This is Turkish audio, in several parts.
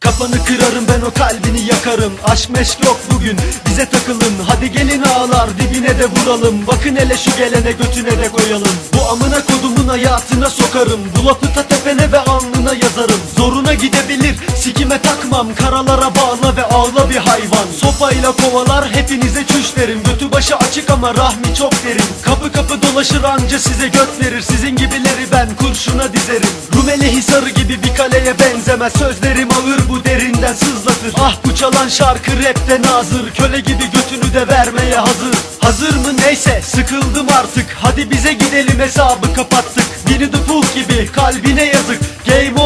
Kafanı kırarım ben o kalbini yakarım. Aşk meşk yok bugün bize takılın. Hadi gelin ağlar dibine de vuralım. Bakın hele şu gelene götüne de koyalım. Bu amına kodumun hayatına sokarım. Bu lafı tepene ve alnına yazarım gidebilir. Sikime takmam Karalara bağla ve ağla bir hayvan. Sopayla kovalar hepinize çüş derim. Götü başı açık ama rahmi çok derin. Kapı kapı dolaşır anca size göt verir. Sizin gibileri ben kurşuna dizerim. Rumeli Hisarı gibi bir kaleye benzemez. Sözlerim ağır bu derinden sızlatır. Ah bu çalan şarkı rapte nazır. Köle gibi götünü de vermeye hazır. Hazır mı neyse sıkıldım artık. Hadi bize gidelim hesabı kapattık. Winnie the Pooh gibi kalbine yazık. Game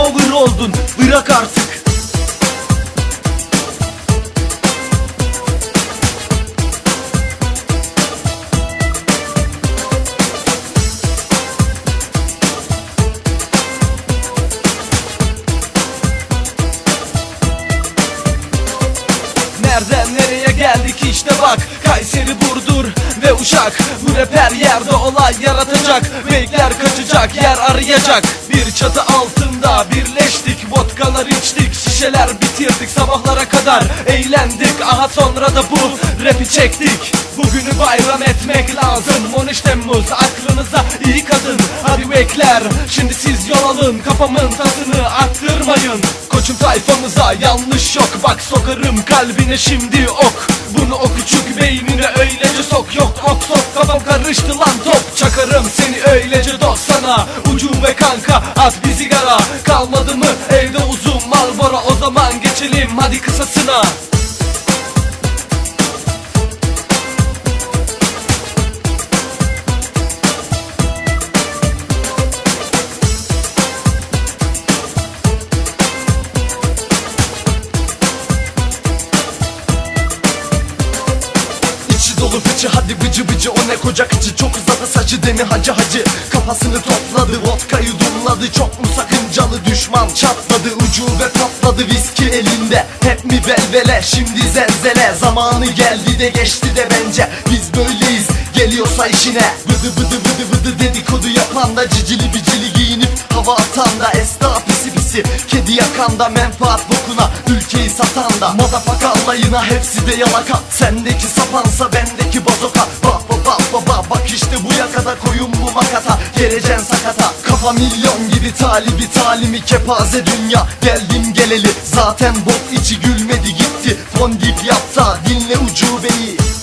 Nereden nereye geldik? İşte bak Kayseri Burdur ve Uşak. Bu rap her yerde olay yaratacak. Bekler kaçacak yer arayacak. Bir çatı altında birleştik Vodkalar içtik şişeler bitirdik Sabahlara kadar. Eğlendik Aha sonra da bu rapi çektik. Bugünü bayram etmek lazım. 13 Temmuz aklınıza iyi kadın. Hadi bekler şimdi siz yol alın Kafamın tasını attırmayın Koçum tayfamıza yanlış yok. Bak sokarım kalbine şimdi ok. Bunu o küçük beynine öylece sok. Yok ok sok. Kafam karıştı lan top. Çakarım seni öylece dostana Ucu ve kanka at bir sigara Kalmadı mı evde uzun Marlboro? O zaman geçelim hadi kısasına Dolu fıçı hadi bıcı bıcı o ne koca kıçı. Çok uzadı saçı demi hacı hacı. Kafasını topladı vodkayı dumladı. Çok mu sakıncalı düşman çatladı. Ucube patladı viski elinde. Hep mi velvele şimdi zelzele. Zamanı geldi de geçti de bence. Biz böyleyiz geliyorsa işine. Vıdı vıdı vıdı vıdı dedikodu yapan da Cicili kedi yakan da Menfaat bokuna ülkeyi satan da. Madafaka alayına hepsi de yalaka. Sendeki sapansa bendeki bazoka. Ba ba ba ba ba bak işte bu yakada koyun bu makata. Geleceksin sakata. Kafa milyon gibi talibi talimi kepaze dünya. Geldim geleli zaten bok içi gülmedi gitti. Fondip yapta dinle ucubeyi